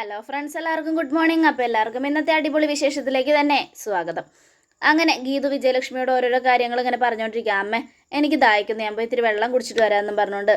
Hello friends എല്ലാവർക്കും good morning അപ്പോൾ എല്ലാവർക്കും ഇന്നത്തെ അടിപൊളി വിശേഷത്തിലേക്ക് തന്നെ സ്വാഗതം. അങ്ങനെ ഗീതു വിജയലക്ഷ്മിയോട് ഓരോരോ കാര്യങ്ങൾ ഇങ്ങനെ പറഞ്ഞുകൊണ്ടിരിക്കുക അമ്മ എനിക്ക് ദാഹിക്കുന്നു. ഞാൻ പോയി ഇത്തിരി വെള്ളം കുടിച്ചിട്ട് വരാമെന്നും പറഞ്ഞുകൊണ്ട്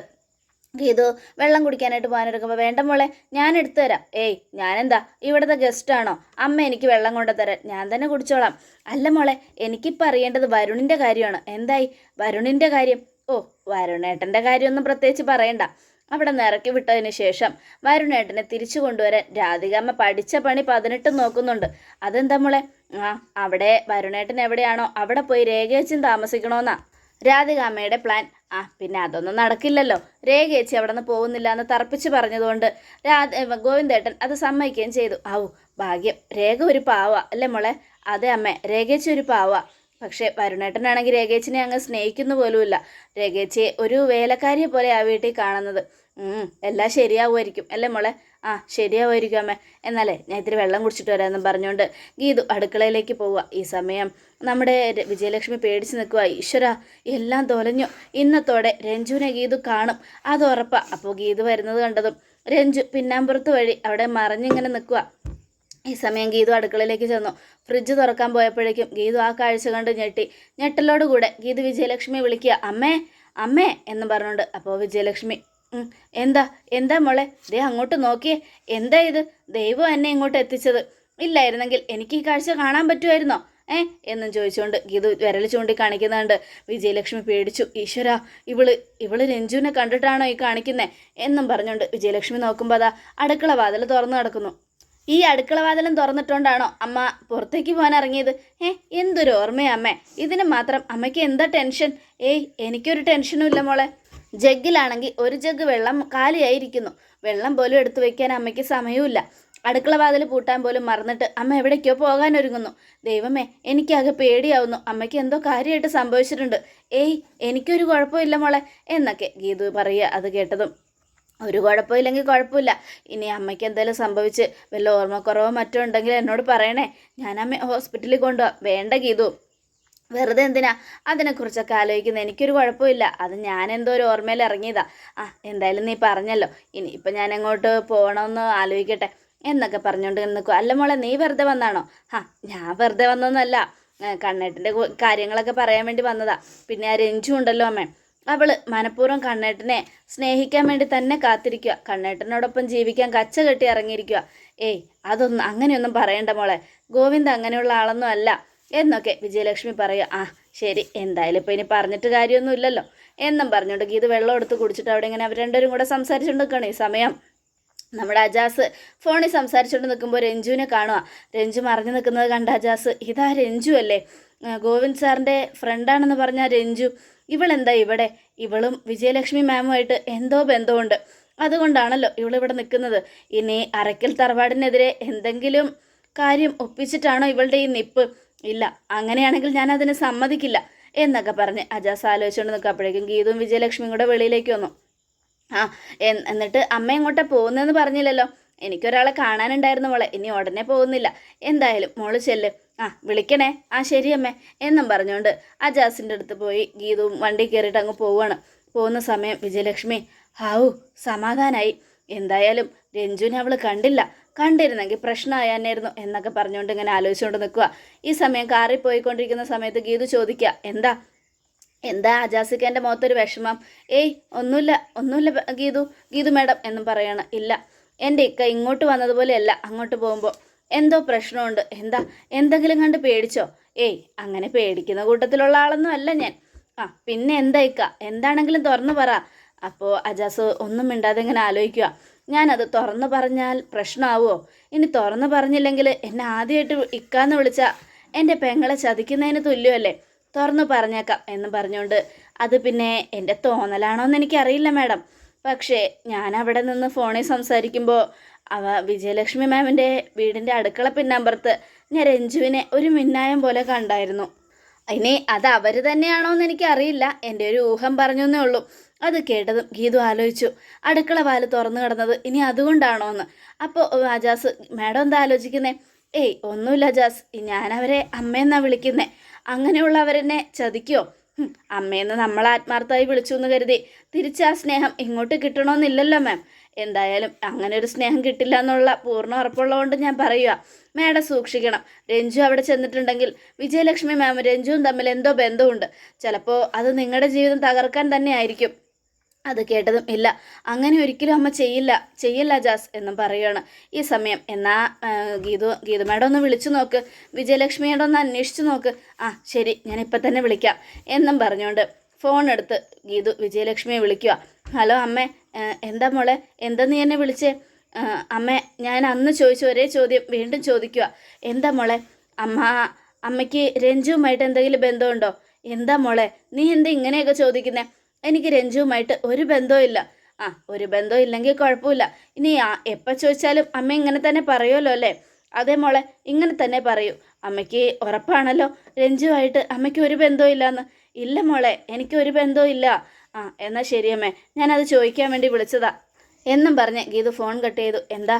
ഗീതു വെള്ളം കുടിക്കാനായിട്ട് പോകാനെടുക്കുമ്പോൾ വേണ്ട മോളെ ഞാൻ എടുത്തു തരാം. ഏയ് ഞാനെന്താ? ഇവിടുത്തെ ഗസ്റ്റാണോ അമ്മ എനിക്ക് വെള്ളം കൊണ്ടു തരാൻ. ഞാൻ തന്നെ കുടിച്ചോളാം. അല്ല മോളെ എനിക്കിപ്പോൾ അറിയേണ്ടത് വരുണിന്റെ കാര്യമാണ്? എന്തായി? വരുണിന്റെ കാര്യം? ഓ വരുണേട്ടന്റെ കാര്യമൊന്നും പ്രത്യേകിച്ച് പറയണ്ട. അവിടെ നിറക്കി വിട്ടതിന് ശേഷം വരുണേട്ടനെ തിരിച്ചു കൊണ്ടുവരാൻ രാധികാമ്മ പഠിച്ച പണി പതിനെട്ടും നോക്കുന്നുണ്ട്. അതെന്താ മോളെ? ആ അവിടെ വരുണേട്ടൻ എവിടെയാണോ? അവിടെ പോയി രേഖയച്ചും താമസിക്കണമെന്നാ രാധികാമ്മയുടെ പ്ലാൻ ആ പിന്നെ അതൊന്നും നടക്കില്ലല്ലോ. രേഖയച്ചി അവിടെ നിന്ന് പോകുന്നില്ല എന്ന് തറപ്പിച്ച് പറഞ്ഞതുകൊണ്ട് രാധ ഗോവിന്ദേട്ടൻ അത് സമ്മതിക്കുകയും ചെയ്തു. ആവു ഭാഗ്യം. രേഖ ഒരു പാവ. അല്ലേ മോളെ? അതെ അമ്മേ രേഖയച്ചി ഒരു പാവ. പക്ഷേ വരുണേട്ടനാണെങ്കിൽ രേഖേച്ചിനെ അങ്ങ് സ്നേഹിക്കുന്നു പോലുമില്ല. രേഖേച്ചിയെ ഒരു വേലക്കാരിയെ പോലെ ആ വീട്ടിൽ കാണുന്നത്. എല്ലാം ശരിയാവുമായിരിക്കും. അല്ലേ മോളെ? ആ ശരിയാവുമായിരിക്കും അമ്മേ. എന്നാലേ ഞാൻ ഇത്തിരി വെള്ളം കുടിച്ചിട്ട് വരാമെന്നും പറഞ്ഞുകൊണ്ട് ഗീതു അടുക്കളയിലേക്ക് പോവുക. ഈ സമയം നമ്മുടെ വിജയലക്ഷ്മി പേടിച്ച് നിൽക്കുക ഈശ്വര എല്ലാം തൊലഞ്ഞു. ഇന്നത്തോടെ രഞ്ജുവിനെ ഗീതു കാണും. അത് ഉറപ്പാണ് അപ്പോൾ ഗീതു വരുന്നത് കണ്ടതും രഞ്ജു പിന്നാമ്പുറത്ത് വഴി അവിടെ മറിഞ്ഞിങ്ങനെ നിൽക്കുക ഈ സമയം ഗീതു അടുക്കളയിലേക്ക് ചെന്നു. ഫ്രിഡ്ജ് തുറക്കാൻ പോയപ്പോഴേക്കും ഗീതു ആ കാഴ്ച കണ്ട് ഞെട്ടി. ഞെട്ടലോട് കൂടെ ഗീതു വിജയലക്ഷ്മി വിളിക്കുക അമ്മേ അമ്മേ എന്ന് പറഞ്ഞുകൊണ്ട്. അപ്പോൾ വിജയലക്ഷ്മി എന്താ എന്താ മോളെ? ദേ അങ്ങോട്ട് നോക്കിയേ. എന്താ ഇത്? ദൈവം എന്നെ ഇങ്ങോട്ട് എത്തിച്ചത്. ഇല്ലായിരുന്നെങ്കിൽ എനിക്ക് ഈ കാഴ്ച കാണാൻ പറ്റുമായിരുന്നോ? ഏ? എന്നും ചോദിച്ചുകൊണ്ട് ഗീതു വിരൽ ചൂണ്ടി കാണിക്കുന്നുണ്ട്. വിജയലക്ഷ്മി പേടിച്ചു ഈശ്വര ഇവൾ ഇവൾ രഞ്ജുവിനെ കണ്ടിട്ടാണോ ഈ കാണിക്കുന്നേ? എന്നും പറഞ്ഞുകൊണ്ട് വിജയലക്ഷ്മി നോക്കുമ്പോൾ അതാ അടുക്കള വാതിൽ തുറന്നു കിടക്കുന്നു ഈ അടുക്കള വാതിലും തുറന്നിട്ടുകൊണ്ടാണോ അമ്മ പുറത്തേക്ക് പോകാൻ ഇറങ്ങിയത്? ഏ എന്തൊരു ഓർമ്മയാ അമ്മേ. ഇതിന് മാത്രം അമ്മയ്ക്ക് എന്താ ടെൻഷൻ? ഏയ് എനിക്കൊരു ടെൻഷനും ഇല്ല മോളെ. ജഗ്ഗിലാണെങ്കിൽ ഒരു ജഗ് വെള്ളം കാലിയായിരിക്കുന്നു. വെള്ളം പോലും എടുത്തു വയ്ക്കാൻ അമ്മയ്ക്ക് സമയമില്ല അടുക്കള വാതിൽ പൂട്ടാൻ പോലും മറന്നിട്ട് അമ്മ എവിടേക്കോ പോകാൻ ഒരുങ്ങുന്നു. ദൈവമേ എനിക്കാകെ പേടിയാവുന്നു. അമ്മയ്ക്ക് എന്തോ കാര്യമായിട്ട് സംഭവിച്ചിട്ടുണ്ട്. ഏയ് എനിക്കൊരു കുഴപ്പമില്ല മോളെ. എന്നൊക്കെ ഗീതു പറയുക അത് കേട്ടതും ഒരു കുഴപ്പമില്ലെങ്കിൽ കുഴപ്പമില്ല. ഇനി അമ്മയ്ക്ക് എന്തെങ്കിലും സംഭവിച്ച് വല്ല ഓർമ്മക്കുറവോ മറ്റോ ഉണ്ടെങ്കിൽ എന്നോട് പറയണേ. ഞാൻ അമ്മ ഹോസ്പിറ്റലിൽ കൊണ്ടുപോകാം വേണ്ട ഗീതു. വെറുതെ എന്തിനാ? അതിനെക്കുറിച്ചൊക്കെ ആലോചിക്കുന്നത് എനിക്കൊരു കുഴപ്പമില്ല. അത് ഞാൻ എന്തോ ഒരു ഓർമ്മയിൽ ഇറങ്ങിയതാ. ആ എന്തായാലും നീ പറഞ്ഞല്ലോ. ഇനി ഇപ്പം ഞാൻ എങ്ങോട്ട് പോകണമെന്ന് ആലോചിക്കട്ടെ. എന്നൊക്കെ പറഞ്ഞുകൊണ്ട് നിൽക്കും അല്ല മോളെ നീ വെറുതെ വന്നാണോ? ആ ഞാൻ വെറുതെ വന്നൊന്നല്ല. കണ്ണേട്ടന്റെ കാര്യങ്ങളൊക്കെ പറയാൻ വേണ്ടി വന്നതാ. പിന്നെ ആ രഞ്ജു ഉണ്ടല്ലോ അമ്മേ. അവൾ മനഃപൂർവം കണ്ണേട്ടനെ സ്നേഹിക്കാൻ വേണ്ടി തന്നെ കാത്തിരിക്കുക കണ്ണേട്ടനോടൊപ്പം ജീവിക്കാൻ കച്ച കെട്ടി ഇറങ്ങിയിരിക്കുക ഏയ് അതൊന്നും അങ്ങനെയൊന്നും പറയണ്ട മോളെ. ഗോവിന്ദ് അങ്ങനെയുള്ള ആളൊന്നും അല്ല. എന്നൊക്കെ വിജയലക്ഷ്മി പറയുക ആ ശരി എന്തായാലും ഇപ്പോൾ ഇനി പറഞ്ഞിട്ട് കാര്യമൊന്നുമില്ലല്ലോ. എന്നും പറഞ്ഞുകൊണ്ട് ഗീത് വെള്ളം എടുത്ത് കുടിച്ചിട്ട് അവിടെ ഇങ്ങനെ അവർ രണ്ടുപേരും കൂടെ സംസാരിച്ചുകൊണ്ട് നിൽക്കുകയാണ് ഈ സമയം. നമ്മുടെ അജാസ് ഫോണിൽ സംസാരിച്ചുകൊണ്ട് നിൽക്കുമ്പോൾ രഞ്ജുവിനെ കാണുക രഞ്ജു മറിഞ്ഞു നിൽക്കുന്നത് കണ്ട അജാസ് ഇതാ രഞ്ജു അല്ലേ? ഗോവിന്ദ് സാറിന്റെ ഫ്രണ്ടാണെന്ന് പറഞ്ഞ രഞ്ജു. ഇവളെന്താ ഇവിടെ? ഇവളും വിജയലക്ഷ്മി മാമുമായിട്ട് എന്തോ ബന്ധമുണ്ട്. അതുകൊണ്ടാണല്ലോ ഇവളിവിടെ നിൽക്കുന്നത് ഇനി അരക്കൽ തറവാടിനെതിരെ എന്തെങ്കിലും കാര്യം ഒപ്പിച്ചിട്ടാണോ ഇവളുടെ ഈ നിപ്പ്? ഇല്ല അങ്ങനെയാണെങ്കിൽ ഞാൻ അതിന് സമ്മതിക്കില്ല എന്നൊക്കെ പറഞ്ഞ് അജാസ് ആലോചിച്ചുകൊണ്ട് നിൽക്കുക അപ്പോഴേക്കും ഗീതും വിജയലക്ഷ്മിയും കൂടെ വെളിയിലേക്ക് വന്നു. ആ എന്നിട്ട് അമ്മ എങ്ങോട്ടാ പോകുന്നതെന്ന് പറഞ്ഞില്ലല്ലോ. എനിക്കൊരാളെ കാണാനുണ്ടായിരുന്നു മോളെ. ഇനി ഉടനെ പോകുന്നില്ല. എന്തായാലും മോൾ ചെല്ല്. ആ വിളിക്കണേ. ആ ശരി അമ്മേ. എന്നും പറഞ്ഞുകൊണ്ട് ആ ജാസിന്റെ അടുത്ത് പോയി ഗീതവും വണ്ടി കയറിയിട്ട് അങ്ങ് പോവാണ്. പോകുന്ന സമയം വിജയലക്ഷ്മി ഹാവു സമാധാനായി. എന്തായാലും രഞ്ജുവിനെ അവൾ കണ്ടില്ല. കണ്ടിരുന്നെങ്കിൽ പ്രശ്നമായാനായിരുന്നു എന്നൊക്കെ പറഞ്ഞുകൊണ്ട് ഇങ്ങനെ ആലോചിച്ചുകൊണ്ട് നിൽക്കുക ഈ സമയം കാറിൽ പോയിക്കൊണ്ടിരിക്കുന്ന സമയത്ത് ഗീതു ചോദിക്കുക എന്താ എന്താ അജാസിക്കേന്റെ മുഖത്തൊരു വിഷമം? ഏയ് ഒന്നുമില്ല ഒന്നുമില്ല ഗീതു ഗീതു മാഡം എന്നും പറയണം. ഇല്ല എന്റെ ഇക്ക ഇങ്ങോട്ട് വന്നതുപോലെയല്ല അങ്ങോട്ട് പോകുമ്പോൾ. എന്തോ പ്രശ്നമുണ്ട്. എന്താ എന്തെങ്കിലും കണ്ട് പേടിച്ചോ? ഏയ് അങ്ങനെ പേടിക്കുന്ന കൂട്ടത്തിലുള്ള ആളൊന്നും അല്ല ഞാൻ. ആ പിന്നെ എന്താ ഇക്ക? എന്താണെങ്കിലും തുറന്നു പറ. അപ്പോൾ അജാസ് ഒന്നും മിണ്ടാതെ ഇങ്ങനെ ആലോചിക്കുക ഞാനത് തുറന്നു പറഞ്ഞാൽ പ്രശ്നമാവുമോ ഇനി തുറന്നു പറഞ്ഞില്ലെങ്കിൽ എന്നെ ആദ്യമായിട്ട് ഇക്കാന്ന് വിളിച്ച എന്റെ പെങ്ങളെ ചതിക്കുന്നതിന് തുല്യമല്ലേ? തുറന്നു പറഞ്ഞേക്കാം എന്ന് പറഞ്ഞുകൊണ്ട് അത് പിന്നെ എന്റെ തോന്നലാണോ എന്ന് എനിക്കറിയില്ല മാഡം. പക്ഷേ ഞാൻ അവിടെ നിന്ന് ഫോണിൽ സംസാരിക്കുമ്പോൾ അവ വിജയലക്ഷ്മി മാമിന്റെ വീടിന്റെ അടുക്കള പിന്നമ്പുറത്ത് ഞാൻ രഞ്ജുവിനെ ഒരു മിന്നായം പോലെ കണ്ടായിരുന്നു. ഇനി അത് അവർ തന്നെയാണോ എന്ന് എനിക്കറിയില്ല. എന്റെ ഒരു ഊഹം പറഞ്ഞു ഉള്ളൂ. അത് കേട്ടതും ഗീതു ആലോചിച്ചു. അടുക്കള പാൽ തുറന്നു കിടന്നത് ഇനി അതുകൊണ്ടാണോ എന്ന് അപ്പോൾ ആജാസ് മാഡം എന്താ ആലോചിക്കുന്നേ? ഏയ് ഒന്നുമില്ല ജാസ്. ഞാനവരെ അമ്മയെന്നാ വിളിക്കുന്നേ. അങ്ങനെയുള്ളവരെന്നെ ചതിക്കോ? അമ്മയെന്ന് നമ്മൾ ആത്മാർത്ഥമായി വിളിച്ചു എന്ന് കരുതി തിരിച്ച് ആ സ്നേഹം ഇങ്ങോട്ട് കിട്ടണമെന്നില്ലല്ലോ മാം. എന്തായാലും അങ്ങനെ ഒരു സ്നേഹം കിട്ടില്ല എന്നുള്ള പൂർണ ഉറപ്പുള്ളതുകൊണ്ട് ഞാൻ പറയുക മാഡം സൂക്ഷിക്കണം. രഞ്ജു അവിടെ ചെന്നിട്ടുണ്ടെങ്കിൽ വിജയലക്ഷ്മി മാം രഞ്ജുവും തമ്മിൽ എന്തോ ബന്ധമുണ്ട്. ചിലപ്പോൾ അത് നിങ്ങളുടെ ജീവിതം തകർക്കാൻ തന്നെ ആയിരിക്കും അത് കേട്ടതും ഇല്ല. അങ്ങനെ ഒരിക്കലും അമ്മ ചെയ്യില്ല. ചെയ്യില്ല ജാസ് എന്നും പറയുകയാണ് ഈ സമയം എന്നാ ഗീതു ഗീതുമേടം ഒന്ന് വിളിച്ചു നോക്ക്. വിജയലക്ഷ്മിയോട് ഒന്ന് അന്വേഷിച്ചു നോക്ക്. ആ ശരി ഞാൻ ഇപ്പം തന്നെ വിളിക്കാം. എന്നും പറഞ്ഞുകൊണ്ട് ഫോൺ എടുത്ത് ഗീതു വിജയലക്ഷ്മിയെ വിളിക്കുക ഹലോ അമ്മേ എന്താ മോളെ? എന്താ നീ എന്നെ വിളിച്ചേ? അമ്മ ഞാൻ അന്ന് ചോദിച്ച ഒരേ ചോദ്യം വീണ്ടും ചോദിക്കുക എന്താ മോളെ? അമ്മ അമ്മയ്ക്ക് രഞ്ജുവുമായിട്ട് എന്തെങ്കിലും ബന്ധമുണ്ടോ? എന്താ മോളെ? നീ എന്താ ഇങ്ങനെയൊക്കെ ചോദിക്കുന്നേ? എനിക്ക് രഞ്ജുവുമായിട്ട് ഒരു ബന്ധവും ഇല്ല. ആ ഒരു ബന്ധവും ഇല്ലെങ്കിൽ കുഴപ്പമില്ല. ഇനി എപ്പം ചോദിച്ചാലും അമ്മ ഇങ്ങനെ തന്നെ പറയുമല്ലോ അല്ലേ? അതേ മോളെ ഇങ്ങനെ തന്നെ പറയൂ. അമ്മയ്ക്ക് ഉറപ്പാണല്ലോ രഞ്ജുവായിട്ട് അമ്മയ്ക്ക് ഒരു ബന്ധവും ഇല്ലയെന്ന് ഇല്ല മോളെ എനിക്ക് ഒരു ബന്ധവും ഇല്ല. ആ എന്നാൽ ശരിയമ്മേ ഞാനത് ചോദിക്കാൻ വേണ്ടി വിളിച്ചതാ. എന്നും പറഞ്ഞ് ഗീതു ഫോൺ കട്ട് ചെയ്തു. എന്താ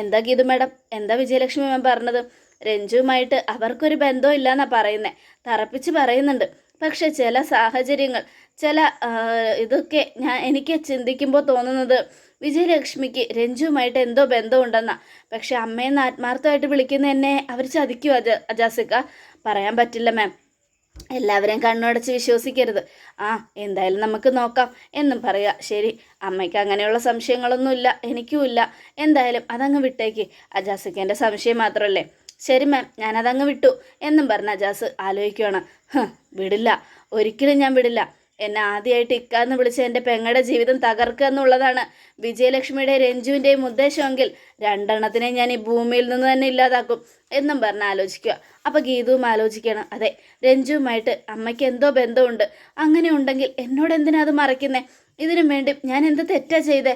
എന്താ ഗീതു മാഡം? എന്താ വിജയലക്ഷ്മി മാം പറഞ്ഞത്? രഞ്ജുവുമായിട്ട് അവർക്കൊരു ബന്ധവും ഇല്ലയെന്നാണ് പറയുന്നത് തറപ്പിച്ച് പറയുന്നുണ്ട്. പക്ഷെ ചില സാഹചര്യങ്ങൾ ചില ഇതൊക്കെ ഞാൻ എനിക്ക് ചിന്തിക്കുമ്പോൾ തോന്നുന്നത് വിജയലക്ഷ്മിക്ക് രഞ്ജുവുമായിട്ട് എന്തോ ബന്ധമുണ്ടെന്നാ. പക്ഷെ അമ്മയെന്ന് ആത്മാർത്ഥമായിട്ട് വിളിക്കുന്ന എന്നെ അവർ ചതിക്കുമോ അജ അജാസിക്ക പറയാൻ പറ്റില്ല മാം. എല്ലാവരെയും കണ്ണുടച്ച് വിശ്വസിക്കരുത്. ആ എന്തായാലും നമുക്ക് നോക്കാം എന്നും പറയുക ശരി അമ്മയ്ക്ക് അങ്ങനെയുള്ള സംശയങ്ങളൊന്നുമില്ല എനിക്കുമില്ല. എന്തായാലും അതങ്ങ് വിട്ടേക്ക്. അജാസിക്കേന്റെ സംശയം മാത്രമല്ലേ? ശരി മാം ഞാനതങ്ങ് വിട്ടു. എന്നും പറഞ്ഞ അജാസ് ആലോചിക്കുകയാണ് "ഹ്, വിടില്ല. ഒരിക്കലും ഞാൻ വിടില്ല. എന്നെ ആദ്യമായിട്ട് ഇക്കാന്ന് വിളിച്ച് എന്റെ പെങ്ങളുടെ ജീവിതം തകർക്കുക എന്നുള്ളതാണ് വിജയലക്ഷ്മിയുടെ രഞ്ജുവിന്റെയും ഉദ്ദേശമെങ്കിൽ രണ്ടെണ്ണത്തിനെ ഞാൻ ഈ ഭൂമിയിൽ നിന്ന് തന്നെ ഇല്ലാതാക്കും എന്നും പറഞ്ഞ് ആലോചിക്കുക. അപ്പോൾ ഗീതുവും ആലോചിക്കണം അതെ രഞ്ജുവുമായിട്ട് അമ്മയ്ക്ക് എന്തോ ബന്ധമുണ്ട്. അങ്ങനെ ഉണ്ടെങ്കിൽ എന്നോട് എന്തിനാ അത് മറയ്ക്കുന്നേ? ഇതിനു വേണ്ടി ഞാൻ എന്ത് തെറ്റാ ചെയ്തേ?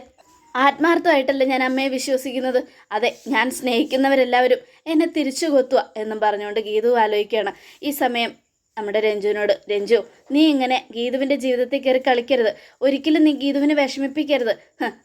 ആത്മാർത്ഥമായിട്ടല്ല ഞാൻ അമ്മയെ വിശ്വസിക്കുന്നത്? അതെ ഞാൻ സ്നേഹിക്കുന്നവരെല്ലാവരും എന്നെ തിരിച്ചു കൊത്തുക എന്നും പറഞ്ഞുകൊണ്ട് ഗീതു ആലോചിക്കുകയാണ്. ഈ സമയം നമ്മുടെ രഞ്ജുവിനോട് രഞ്ജു നീ ഇങ്ങനെ ഗീതുവിന്റെ ജീവിതത്തിൽ കയറി കളിക്കരുത്. ഒരിക്കലും നീ ഗീതുവിനെ വിഷമിപ്പിക്കരുത്.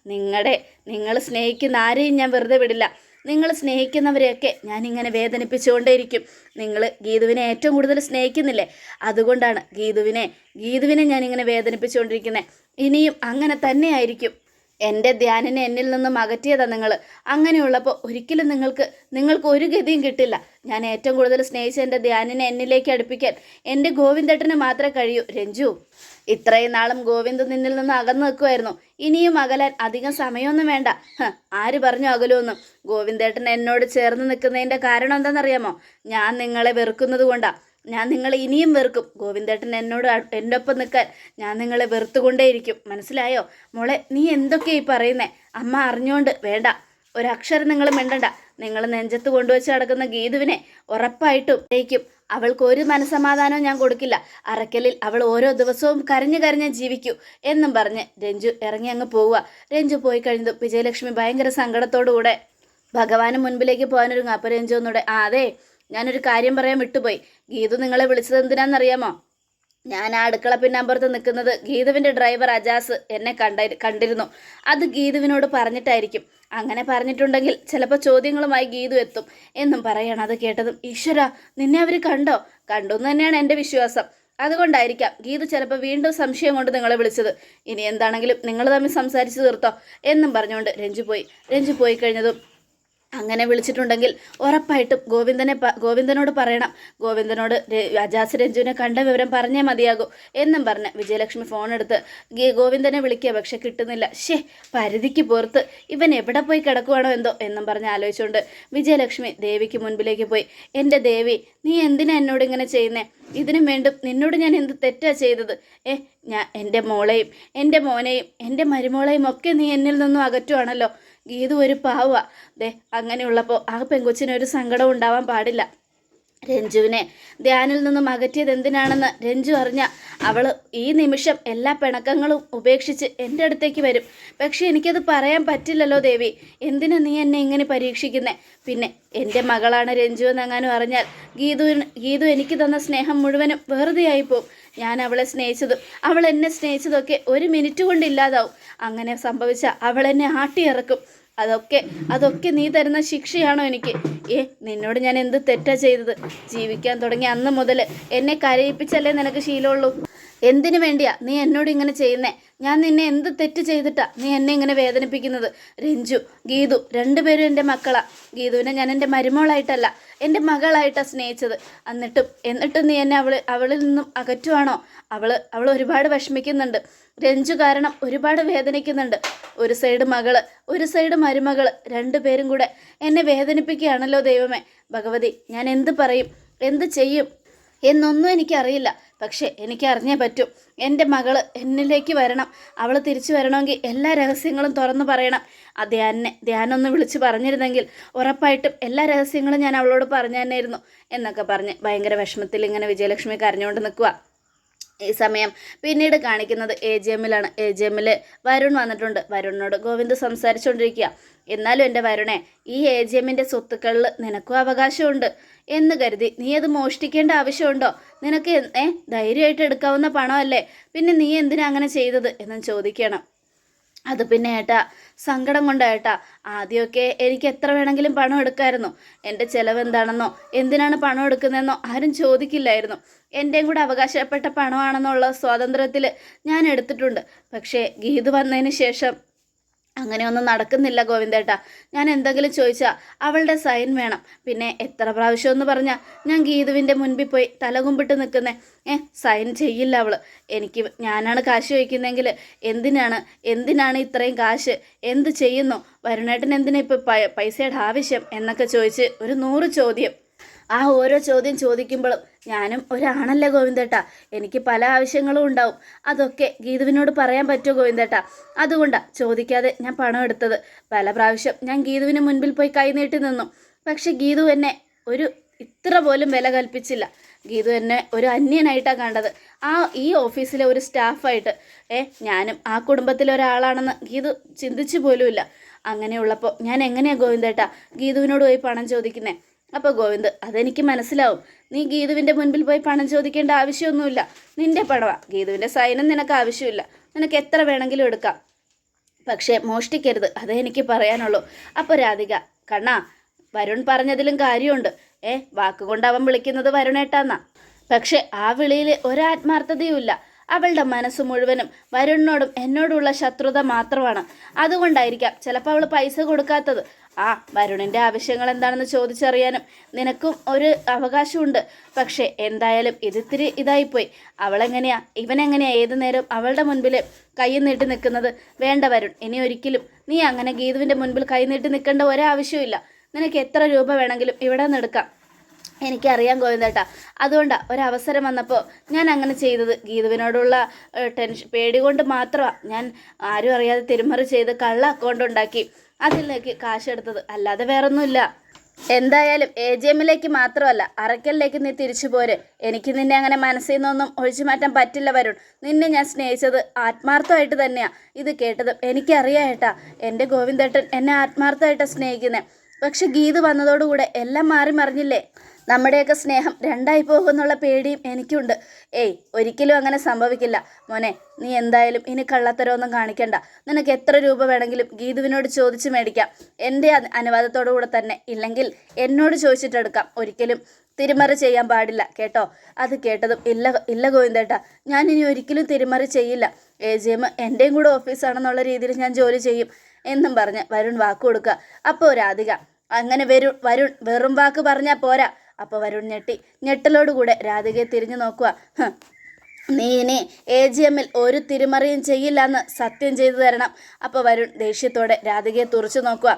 നിങ്ങളുടെ നിങ്ങൾ സ്നേഹിക്കുന്ന ആരെയും ഞാൻ വെറുതെ വിടില്ല. നിങ്ങൾ സ്നേഹിക്കുന്നവരെയൊക്കെ ഞാനിങ്ങനെ വേദനിപ്പിച്ചുകൊണ്ടേയിരിക്കും. നിങ്ങൾ ഗീതുവിനെ ഏറ്റവും കൂടുതൽ സ്നേഹിക്കുന്നില്ലേ? അതുകൊണ്ടാണ് ഗീതുവിനെ ഗീതുവിനെ ഞാനിങ്ങനെ വേദനിപ്പിച്ചുകൊണ്ടിരിക്കുന്നത് ഇനിയും അങ്ങനെ തന്നെയായിരിക്കും. എന്റെ ധ്യാനിനെ എന്നിൽ നിന്നും അകറ്റിയതാ നിങ്ങൾ അങ്ങനെയുള്ളപ്പോൾ ഒരിക്കലും നിങ്ങൾക്ക് നിങ്ങൾക്ക് ഒരു ഗതിയും കിട്ടില്ല. ഞാൻ ഏറ്റവും കൂടുതൽ സ്നേഹിച്ച എന്റെ ധ്യാനിനെ എന്നിലേക്ക് അടുപ്പിക്കാൻ എന്റെ ഗോവിന്ദേട്ടന് മാത്രമേ കഴിയൂ. രഞ്ജു ഇത്രയും നാളും ഗോവിന്ദ് നിന്നിൽ നിന്ന് അകന്നു നിൽക്കുമായിരുന്നു ഇനിയും അകലാൻ അധികം സമയമൊന്നും വേണ്ട. ആര് പറഞ്ഞു അകലുമെന്നും ഗോവിന്ദേട്ടൻ എന്നോട് ചേർന്ന് നിൽക്കുന്നതിന്റെ കാരണം എന്താണെന്നറിയാമോ? ഞാൻ നിങ്ങളെ വെറുക്കുന്നത് കൊണ്ടാ ഞാൻ നിങ്ങളെ ഇനിയും വെറുക്കും. ഗോവിന്ദേട്ടൻ എന്നോട് എന്റെ ഒപ്പം നിൽക്കാൻ ഞാൻ നിങ്ങളെ വെറുത്തുകൊണ്ടേയിരിക്കും. മനസ്സിലായോ? മോളെ നീ എന്തൊക്കെയാ ഈ പറയുന്നേ? അമ്മ അറിഞ്ഞോണ്ട് വേണ്ട. ഒരക്ഷരം നിങ്ങൾ മിണ്ടണ്ട. നിങ്ങൾ നെഞ്ചത്ത് കൊണ്ടുവച്ച് നടക്കുന്ന ഗീതുവിനെ ഉറപ്പായിട്ടും അവൾക്ക് ഒരു മനസമാധാനവും ഞാൻ കൊടുക്കില്ല. അറക്കലിൽ അവൾ ഓരോ ദിവസവും കരഞ്ഞു കരഞ്ഞ് ജീവിക്കൂ എന്നും പറഞ്ഞ് രഞ്ജു ഇറങ്ങി അങ്ങ് പോവുക. രഞ്ജു പോയി കഴിഞ്ഞതും വിജയലക്ഷ്മി ഭയങ്കര സങ്കടത്തോടുകൂടെ ഭഗവാന് മുൻപിലേക്ക് പോകാനൊരുങ്ങും. അപ്പോൾ രഞ്ജു ഒന്നുകൂടെ ആ അതെ. ഞാനൊരു കാര്യം പറയാൻ വിട്ടുപോയി. ഗീതു നിങ്ങളെ വിളിച്ചത് എന്തിനാണെന്നറിയാമോ ഞാൻ ആ അടുക്കള പിന്നമ്പുറത്ത് നിൽക്കുന്നത് ഗീതുവിന്റെ ഡ്രൈവർ അജാസ് എന്നെ കണ്ട കണ്ടിരുന്നു. അത് ഗീതുവിനോട് പറഞ്ഞിട്ടായിരിക്കും. അങ്ങനെ പറഞ്ഞിട്ടുണ്ടെങ്കിൽ ചിലപ്പോൾ ചോദ്യങ്ങളുമായി ഗീതു എത്തും. എന്നും പറയണം അത് കേട്ടതും. ഈശ്വര നിന്നെ അവർ കണ്ടോ? കണ്ടു എന്ന് തന്നെയാണ് എന്റെ വിശ്വാസം. അതുകൊണ്ടായിരിക്കാം ഗീതു ചിലപ്പോൾ വീണ്ടും സംശയം കൊണ്ട് നിങ്ങളെ വിളിച്ചത്. ഇനി എന്താണെങ്കിലും നിങ്ങൾ തമ്മിൽ സംസാരിച്ച് തീർത്തോ? എന്നും പറഞ്ഞുകൊണ്ട് രഞ്ജു പോയി. രഞ്ജു പോയി കഴിഞ്ഞതും അങ്ങനെ വിളിച്ചിട്ടുണ്ടെങ്കിൽ ഉറപ്പായിട്ടും ഗോവിന്ദനെ ഗോവിന്ദനോട് പറയണം. ഗോവിന്ദനോട് അജാസ് രഞ്ജുവിനെ കണ്ട വിവരം പറഞ്ഞേ മതിയാകൂ എന്നും പറഞ്ഞ് വിജയലക്ഷ്മി ഫോണെടുത്ത് ഗോവിന്ദനെ വിളിക്കുക പക്ഷെ കിട്ടുന്നില്ല. ഷേ പരിധിക്ക് പുറത്ത് ഇവൻ എവിടെ പോയി കിടക്കുവാണോ എന്തോ എന്നും പറഞ്ഞ് ആലോചിച്ചുകൊണ്ട് വിജയലക്ഷ്മി ദേവിക്ക് മുൻപിലേക്ക് പോയി. എന്റെ ദേവി നീ എന്തിനാ എന്നോട് ഇങ്ങനെ ചെയ്യുന്നേ? ഇതിനും വേണ്ടും നിന്നോട് ഞാൻ എന്ത് തെറ്റാ ചെയ്തത്? ഏ ഞാൻ എന്റെ മോളെയും എന്റെ മോനെയും എന്റെ മരുമോളെയും ഒക്കെ നീ എന്നിൽ നിന്നും അകറ്റുവാണല്ലോ. ഗീതു ഒരു പാവ. ദേ അങ്ങനെയുള്ളപ്പോൾ ആ പെങ്കൊച്ചിനൊരു സങ്കടം ഉണ്ടാവാൻ പാടില്ല. രഞ്ജുവിനെ. ധ്യാനിൽ നിന്നും അകറ്റിയത് എന്തിനാണെന്ന് രഞ്ജു അറിഞ്ഞ അവൾ ഈ നിമിഷം എല്ലാ പിണക്കങ്ങളും ഉപേക്ഷിച്ച് എന്റെ അടുത്തേക്ക് വരും. പക്ഷേ എനിക്കത് പറയാൻ പറ്റില്ലല്ലോ ദേവി. എന്തിനാ നീ എന്നെ ഇങ്ങനെ പരീക്ഷിക്കുന്നേ? പിന്നെ എന്റെ മകളാണ് രഞ്ജു എന്നെങ്ങാനും അറിഞ്ഞാൽ ഗീതു ഗീതു എനിക്ക് തന്ന സ്നേഹം മുഴുവനും വെറുതെ ആയിപ്പോവും. ഞാൻ അവളെ സ്നേഹിച്ചതും അവൾ എന്നെ സ്നേഹിച്ചതൊക്കെ ഒരു മിനിറ്റ് കൊണ്ട് ഇല്ലാതാവും. അങ്ങനെ സംഭവിച്ച അവൾ എന്നെ ആട്ടിയിറക്കും. അതൊക്കെ അതൊക്കെ നീ തരുന്ന ശിക്ഷയാണോ എനിക്ക്? ഏ നിന്നോട് ഞാൻ എന്ത് തെറ്റാ ചെയ്തത്? ജീവിക്കാൻ തുടങ്ങി അന്ന് മുതൽ എന്നെ കരയിപ്പിച്ചല്ലേ നിനക്ക് ശീലമുള്ളൂ? എന്തിനു വേണ്ടിയാ നീ എന്നോട് ഇങ്ങനെ ചെയ്യുന്നേ? ഞാൻ നിന്നെ എന്ത് തെറ്റ് ചെയ്തിട്ടാ നീ എന്നെ ഇങ്ങനെ വേദനിപ്പിക്കുന്നത്? രഞ്ജു ഗീതു രണ്ടുപേരും എന്റെ മക്കളാ. ഗീതുവിനെ ഞാൻ എന്റെ മരുമോളായിട്ടല്ല എന്റെ മകളായിട്ടാണ് സ്നേഹിച്ചത്. എന്നിട്ടും എന്നിട്ടും നീ എന്നെ അവൾ അവളിൽ നിന്നും അകറ്റുവാണോ? അവൾ അവൾ ഒരുപാട് വിഷമിക്കുന്നുണ്ട്. രഞ്ജു കാരണം ഒരുപാട് വേദനിക്കുന്നുണ്ട്. ഒരു സൈഡ് മകൾ ഒരു സൈഡ് മരുമകൾ രണ്ടുപേരും കൂടെ എന്നെ വേദനിപ്പിക്കുകയാണല്ലോ ദൈവമേ. ഭഗവതി ഞാൻ എന്ത് പറയും? എന്ത് ചെയ്യും? എന്നൊന്നും എനിക്കറിയില്ല. പക്ഷേ എനിക്ക് അറിഞ്ഞേ പറ്റും. എന്റെ മകൾ എന്നിലേക്ക് വരണം. അവൾ തിരിച്ചു വരണമെങ്കിൽ എല്ലാ രഹസ്യങ്ങളും തുറന്നു പറയണം. ആ ധ്യാനെ ധ്യാനൊന്ന് വിളിച്ച് പറഞ്ഞിരുന്നെങ്കിൽ ഉറപ്പായിട്ടും എല്ലാ രഹസ്യങ്ങളും ഞാൻ അവളോട് പറഞ്ഞു തന്നെയായിരുന്നു. എന്നൊക്കെ പറഞ്ഞ് ഭയങ്കര വിഷമത്തിൽ ഇങ്ങനെ വിജയലക്ഷ്മി കരഞ്ഞുകൊണ്ട് നിൽക്കുക ഈ സമയം. പിന്നീട് കാണിക്കുന്നത് എ ജി എമ്മിലാണ് എ ജി എമ്മിൽ വരുൺ വന്നിട്ടുണ്ട്. വരുണിനോട് ഗോവിന്ദ് സംസാരിച്ചുകൊണ്ടിരിക്കുക എന്നാലും എന്റെ വരുണേ ഈ എ ജി എമ്മിന്റെ സ്വത്തുക്കളിൽ നിനക്കും അവകാശമുണ്ട് എന്ന് കരുതി. നീ അത് മോഷ്ടിക്കേണ്ട ആവശ്യമുണ്ടോ? നിനക്ക് ഏ ധൈര്യമായിട്ട് എടുക്കാവുന്ന പണമല്ലേ? പിന്നെ നീ എന്തിനാ അങ്ങനെ ചെയ്തത്? എന്നും ചോദിക്കണം. അത് പിന്നെ ഏട്ടാ സങ്കടം കൊണ്ട് ഏട്ടാ ആദ്യമൊക്കെ എനിക്ക് എത്ര വേണമെങ്കിലും പണം എടുക്കായിരുന്നു. എന്റെ ചിലവ് എന്താണെന്നോ എന്തിനാണ് പണം എടുക്കുന്നതെന്നോ ആരും ചോദിക്കില്ലായിരുന്നു. എന്റെയും കൂടെ അവകാശപ്പെട്ട പണമാണെന്നുള്ള സ്വാതന്ത്ര്യത്തിൽ ഞാൻ എടുത്തിട്ടുണ്ട്. പക്ഷേ ഗീത് വന്നതിന് ശേഷം അങ്ങനെയൊന്നും നടക്കുന്നില്ല ഗോവിന്ദേട്ട. ഞാൻ എന്തെങ്കിലും ചോദിച്ചാൽ അവളുടെ സൈൻ വേണം. പിന്നെ എത്ര പ്രാവശ്യം എന്ന് പറഞ്ഞാൽ ഞാൻ ഗീതുവിന്റെ മുൻപിൽ പോയി തലകുമ്പിട്ട് നിൽക്കുന്നേ. ഏ സൈൻ ചെയ്യില്ല അവൾ എനിക്ക് ഞാനാണ് കാശ് ചോദിക്കുന്നതെങ്കിൽ എന്തിനാണ്? എന്തിനാണ് ഇത്രയും കാശ്? എന്ത് ചെയ്യുന്നു? വരുണേട്ടൻ എന്തിനാ ഇപ്പോൾ പൈസയുടെ ആവശ്യം? എന്നൊക്കെ ചോദിച്ച് ഒരു നൂറ് ചോദ്യം. ആ ഓരോ ചോദ്യം ചോദിക്കുമ്പോഴും ഞാനും ഒരാണല്ലേ ഗോവിന്ദേട്ടാ. എനിക്ക് പല ആവശ്യങ്ങളും ഉണ്ടാവും. അതൊക്കെ ഗീതുവിനോട് പറയാൻ പറ്റുമോ ഗോവിന്ദേട്ടാ? അതുകൊണ്ടാണ് ചോദിക്കാതെ ഞാൻ പണം എടുത്തത്. പല പ്രാവശ്യം ഞാൻ ഗീതുവിന് മുൻപിൽ പോയി കൈനീട്ടി നിന്നു. പക്ഷെ ഗീതു എന്നെ ഒരു ഇത്ര പോലും വില കൽപ്പിച്ചില്ല. ഗീതു എന്നെ ഒരു അന്യനായിട്ടാണ് കണ്ടത്. ആ ഈ ഓഫീസിലെ ഒരു സ്റ്റാഫായിട്ട്. ഏ ഞാനും ആ കുടുംബത്തിലെ ഒരാളാണെന്ന് ഗീതു ചിന്തിച്ചു പോലുമില്ല. അങ്ങനെയുള്ളപ്പോൾ ഞാൻ എങ്ങനെയാണ് ഗോവിന്ദേട്ടാ ഗീതുവിനോട് പോയി പണം ചോദിക്കുന്നേ? അപ്പോൾ ഗോവിന്ദ് അതെനിക്ക് മനസ്സിലാവും. നീ ഗീതുവിന്റെ മുൻപിൽ പോയി പണം ചോദിക്കേണ്ട ആവശ്യമൊന്നുമില്ല. നിന്റെ പണമാ ഗീതുവിന്റെ സൈനം നിനക്ക് ആവശ്യമില്ല. നിനക്ക് എത്ര വേണമെങ്കിലും എടുക്കാം. പക്ഷേ മോഷ്ടിക്കരുത്. അതേ എനിക്ക് പറയാനുള്ളൂ. അപ്പോൾ രാധിക കണ്ണാ വരുൺ പറഞ്ഞതിലും കാര്യമുണ്ട്. ഏ വാക്കുകൊണ്ട് അവൻ വിളിക്കുന്നത് വരുണേട്ടാന്നാ. പക്ഷെ ആ വിളിയിൽ ഒരാത്മാർത്ഥതയുമില്ല. അവളുടെ മനസ്സ് മുഴുവനും വരുണിനോടും എന്നോടുള്ള ശത്രുത മാത്രമാണ്. അതുകൊണ്ടായിരിക്കാം ചിലപ്പോൾ അവൾ പൈസ കൊടുക്കാത്തത്. ആ വരുണിന്റെ ആവശ്യങ്ങൾ എന്താണെന്ന് ചോദിച്ചറിയാനും നിനക്കും ഒരു അവകാശമുണ്ട്. പക്ഷേ എന്തായാലും ഇതിത്തിരി ഇതായിപ്പോയി. അവളെങ്ങനെയാ? ഇവനെങ്ങനെയാ ഏതു നേരം അവളുടെ മുൻപിൽ കൈ നീട്ടി നിൽക്കുന്നത്? വേണ്ട വരുൺ. ഇനി ഒരിക്കലും നീ അങ്ങനെ ഗീതുവിന്റെ മുൻപിൽ കൈ നീട്ടി നിൽക്കേണ്ട ഇല്ല നിനക്ക് എത്ര രൂപ വേണമെങ്കിലും ഇവിടെ നിന്ന് എടുക്കാം. എനിക്കറിയാം ഗോവിന്ദേട്ടാ. അതുകൊണ്ടാണ് ഒരവസരം വന്നപ്പോൾ ഞാൻ അങ്ങനെ ചെയ്തത്. ഗീതുവിനോടുള്ള ടെൻഷൻ പേടി കൊണ്ട് മാത്രമാണ് ഞാൻ ആരും അറിയാതെ തിരുമറി ചെയ്ത് കള്ള അക്കൗണ്ട് ഉണ്ടാക്കി അതിലേക്ക് കാശെടുത്തത് അല്ലാതെ വേറൊന്നുമില്ല. എന്തായാലും എ ജി എമ്മിലേക്ക് മാത്രമല്ല അറക്കലിലേക്ക് നീ തിരിച്ചു പോരെ. എനിക്ക് നിന്നെ അങ്ങനെ മനസ്സിൽ നിന്നൊന്നും ഒഴിച്ചു മാറ്റാൻ പറ്റില്ല വരുൺ. നിന്നെ ഞാൻ സ്നേഹിച്ചത് ആത്മാർത്ഥമായിട്ട് തന്നെയാണ് ഇത് കേട്ടതും എനിക്കറിയാം ഏട്ടാ. എന്റെ ഗോവിന്ദേട്ടൻ എന്നെ ആത്മാർത്ഥമായിട്ടാണ് സ്നേഹിക്കുന്നത് പക്ഷെ ഗീത് വന്നതോടുകൂടെ എല്ലാം മാറി മറിഞ്ഞില്ലേ? നമ്മുടെയൊക്കെ സ്നേഹം രണ്ടായി പോകുമെന്നുള്ള പേടിയും എനിക്കുണ്ട്. ഏയ് ഒരിക്കലും അങ്ങനെ സംഭവിക്കില്ല. മോനെ നീ എന്തായാലും ഇനി കള്ളത്തരമൊന്നും കാണിക്കണ്ട. നിനക്ക് എത്ര രൂപ വേണമെങ്കിലും ഗീതുവിനോട് ചോദിച്ച് മേടിക്കാം. എന്റെ അനുവാദത്തോടു കൂടെ തന്നെ. ഇല്ലെങ്കിൽ എന്നോട് ചോദിച്ചിട്ടെടുക്കാം. ഒരിക്കലും തിരിമറി ചെയ്യാൻ പാടില്ല. കേട്ടോ? അത് കേട്ടതും ഇല്ല ഇല്ല ഗോവിന്ദേട്ടാ. ഞാൻ ഇനി ഒരിക്കലും തിരിമറി ചെയ്യില്ല. എ. ജി. എം. എന്റെയും കൂടെ ഓഫീസാണെന്നുള്ള രീതിയിൽ ഞാൻ ജോലി ചെയ്യും എന്നും പറഞ്ഞ് വരുൺ വാക്ക് കൊടുക്കുക. അപ്പോൾ രാധിക അങ്ങനെ വരുൺ വരുൺ വെറും വാക്ക് പറഞ്ഞാൽ പോരാ. അപ്പോൾ വരുൺ ഞെട്ടി. ഞെട്ടലോടുകൂടെ രാധികയെ തിരിഞ്ഞു നോക്കുക. നീ ഇനി എ ജി എമ്മിൽ ഒരു തിരിമറിയും ചെയ്യില്ല എന്ന് സത്യം ചെയ്തു തരണം. അപ്പോൾ വരുൺ ദേഷ്യത്തോടെ രാധികയെ തുറച്ചു നോക്കുക.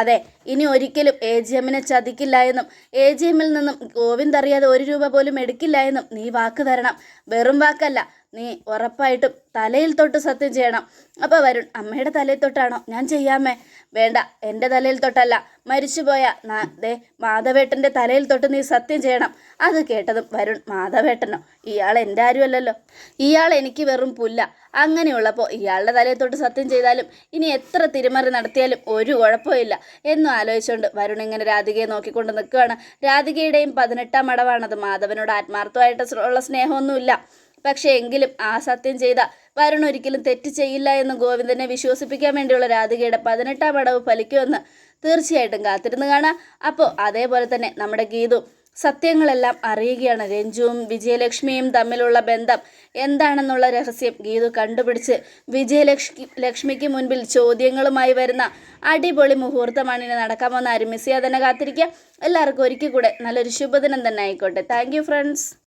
അതെ ഇനി ഒരിക്കലും എ ജി എമ്മിനെ ചതിക്കില്ല എന്നും എ ജി എമ്മിൽ നിന്നും ഗോവിന്ദ് അറിയാതെ ഒരു രൂപ പോലും എടുക്കില്ല എന്നും നീ വാക്ക് തരണം. വെറും വാക്കല്ല നീ ഉറപ്പായിട്ടും തലയിൽ തൊട്ട് സത്യം ചെയ്യണം. അപ്പോൾ വരുൺ അമ്മയുടെ തലയിൽ തൊട്ടാണോ? ഞാൻ ചെയ്യാമേ. വേണ്ട എന്റെ തലയിൽ തൊട്ടല്ല. മരിച്ചുപോയ ദേ മാധവേട്ടന്റെ തലയിൽ തൊട്ട് നീ സത്യം ചെയ്യണം. അത് കേട്ടതും വരുൺ മാധവേട്ടനോ ഇയാൾ എന്റെ ആരുമല്ലല്ലോ. ഇയാൾ എനിക്ക് വെറും പുല്ല. അങ്ങനെയുള്ളപ്പോൾ ഇയാളുടെ തലയിൽ തൊട്ട് സത്യം ചെയ്താലും ഇനി എത്ര തിരുമറി നടത്തിയാലും ഒരു കുഴപ്പമില്ല. എന്നും ആലോചിച്ചുകൊണ്ട് വരുൺ ഇങ്ങനെ രാധികയെ നോക്കിക്കൊണ്ട് നിൽക്കുകയാണ് രാധികയുടെയും പതിനെട്ടാം മടവാണത് മാധവനോട് ആത്മാർത്ഥമായിട്ട് ഉള്ള സ്നേഹമൊന്നുമില്ല. പക്ഷേ എങ്കിലും ആ സത്യം ചെയ്ത വരുൺ ഒരിക്കലും തെറ്റ് ചെയ്യില്ല എന്ന് ഗോവിന്ദനെ വിശ്വസിപ്പിക്കാൻ വേണ്ടിയുള്ള രാധികയുടെ പതിനെട്ടാം അടവ് ഫലിക്കുമെന്ന് തീർച്ചയായിട്ടും കാത്തിരുന്ന് കാണാം. അപ്പോൾ അതേപോലെ തന്നെ നമ്മുടെ ഗീതു സത്യങ്ങളെല്ലാം അറിയുകയാണ്. രഞ്ജുവും വിജയലക്ഷ്മിയും തമ്മിലുള്ള ബന്ധം എന്താണെന്നുള്ള രഹസ്യം ഗീതു കണ്ടുപിടിച്ച് വിജയലക്ഷ്മി ലക്ഷ്മിക്ക് മുൻപിൽ ചോദ്യങ്ങളുമായി വരുന്ന അടിപൊളി മുഹൂർത്തമാണ് ഇനി നടക്കാൻ പോകുന്ന ആരും മിസ് ചെയ്യാതെ തന്നെ കാത്തിരിക്കുക. എല്ലാവർക്കും ഒരിക്കൽ കൂടെ നല്ലൊരു ശുഭദിനം തന്നെ ആയിക്കോട്ടെ. Thank friends.